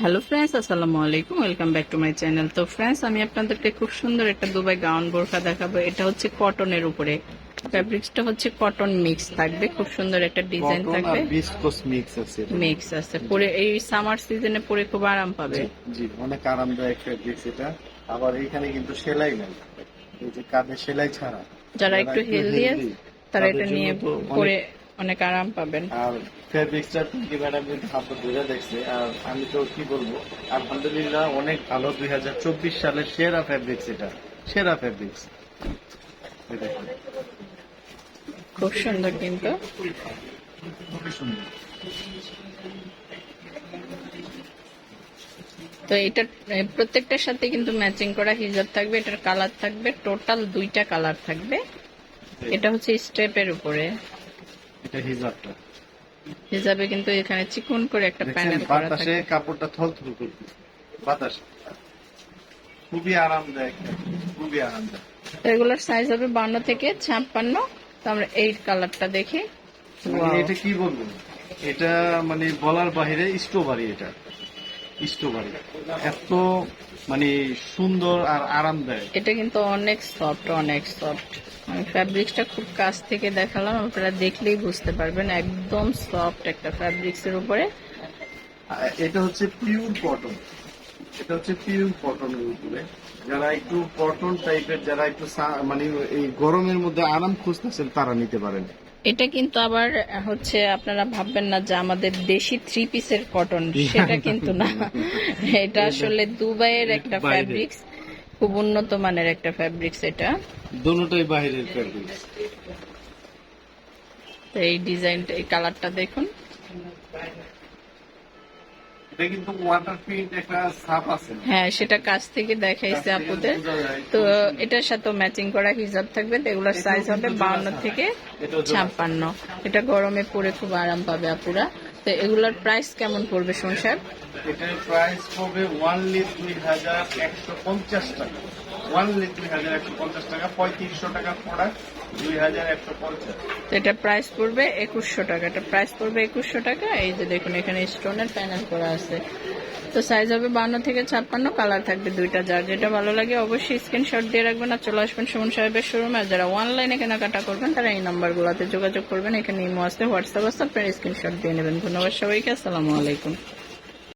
Hello friends আসসালামু আলাইকুম welcome back to my channel তো ফ্রেন্ডস আমি আপনাদেরকে খুব সুন্দর একটা দুবাই গাউন বোরখা দেখাবো। এটা হচ্ছে কটনের উপরে। ফ্যাব্রিক্সটা হচ্ছে কটন মিক্স থাকবে খুব সুন্দর একটা ডিজাইন থাকবে আর বিস্কোস মিক্স আছে মিক্স আছে পরে এই সামার সিজনে পরে খুব আরাম পাবে। জি, অনেক আরামদায়ক ফেব্রিক্স এটা। আবার এখানে কিন্তু সেলাই নাই। এই যে কাঁধে সেলাই ছাড়া। যারা একটু হেলদি তারা এটা নিয়ে পরে অনেক- আরাম পাবেন। আর ফেব্রিক্সটা পিঙ্কি ম্যাডাম কিন্তু হাতে ধরে দেখছে। আর আমি তো কি বলব আলহামদুলিল্লাহ অনেক ভালো দুই হাজার চব্বিশ সালের সেরা ফেব্রিক্স এটা। সেরা ফেব্রিক্স খুব সুন্দর কিন্তু। খুবই সুন্দর। তো এটা প্রত্যেকটার সাথে কিন্তু ম্যাচিং করা হিজাব থাকবে এটার কালার থাকবে টোটাল দুইটা কালার থাকবে। এটা হচ্ছে স্টেপের উপরে। এটা হিজাবটা। হিজাবে কিন্তু এখানে চিকন করে একটা প্যানেল করা বাতাসে থাকে। কাপড়টা থলথল করবে বাতাসে। খুবই আরামদায়ক। খুবই আরামদায়ক। তো এগুলোর সাইজ হবে বান্ন থেকে ছাপ্পান্ন। তো আমরা এই কালারটা দেখি। মানে এটা কি বলব এটা মানে বলার বাহিরে স্ট্রবেরি এটা। স্ট্রবেরি। এত মানে সুন্দর আর আরামদায়ক। এটা কিন্তু অনেক সফট অনেক সফট আমি ফ্যাব্রিক্সটা খুব কাছ থেকে দেখালাম আপনারা দেখলেই বুঝতে পারবেন একদম সফট একটা ফ্যাব্রিক্স এর উপরে এটা হচ্ছে পিওর কটন এটা হচ্ছে পিওর কটনের উপরে। যারা একটু কটন টাইপের যারা একটু মানে এই গরমের মধ্যে আরাম খুঁজতেছেন তারা নিতে পারেন। এটা কিন্তু আবার হচ্ছে আপনারা ভাববেন না যে আমাদের দেশি থ্রি পিসের কটন সেটা কিন্তু না। এটা আসলে দুবাইয়ের একটা ফ্যাব্রিক্স খুব উন্নত মানের একটা ফ্যাব্রিক্স এটা। দুটোই বাইরের ফ্যাব্রিক্স এই ডিজাইনটা এই কালারটা দেখুন। এটা কিন্তু ওয়াটার প্রিন্ট একটা ছাপ আছে। হ্যাঁ সেটা কাছ থেকে দেখাইছে আপুদের। তো এটার সাথে ম্যাচিং করা হিজাব থাকবে। এগুলোর সাইজ হবে বাউন্ন থেকে ছাপ্পান্ন। এটা গরমে পরে খুব আরাম পাবে আপুরা। তো এগুলোর প্রাইস কেমন পড়বে সংসার এটার প্রাইস হবে ওয়ানলি দুই হাজার একশো পঞ্চাশ টাকা। এটা প্রাইস পড়বে একুশশো টাকা। এটা প্রাইস পড়বে একুশশো টাকা। এই যে দেখুন, এখানে স্টোনের প্যানেল করা আছে। তো সাইজ হবে বান্ন থেকে ছাপ্পান্ন কালার থাকবে দুইটা। যার যেটা ভালো লাগে অবশ্যই স্ক্রিনশট দিয়ে রাখবেন আর চলে আসবেন সুমন সাহেবের শোরুমে আর যারা অনলাইনে কেনাকাটা করবেন, তারা এই নাম্বারগুলোতে যোগাযোগ করবেন। এখানে ইমো আসতে হোয়াটসঅ্যাপ আসতে আপনার স্ক্রিনশট দিয়ে নেবেন। ধন্যবাদ সবাইকে, আসসালামু আলাইকুম।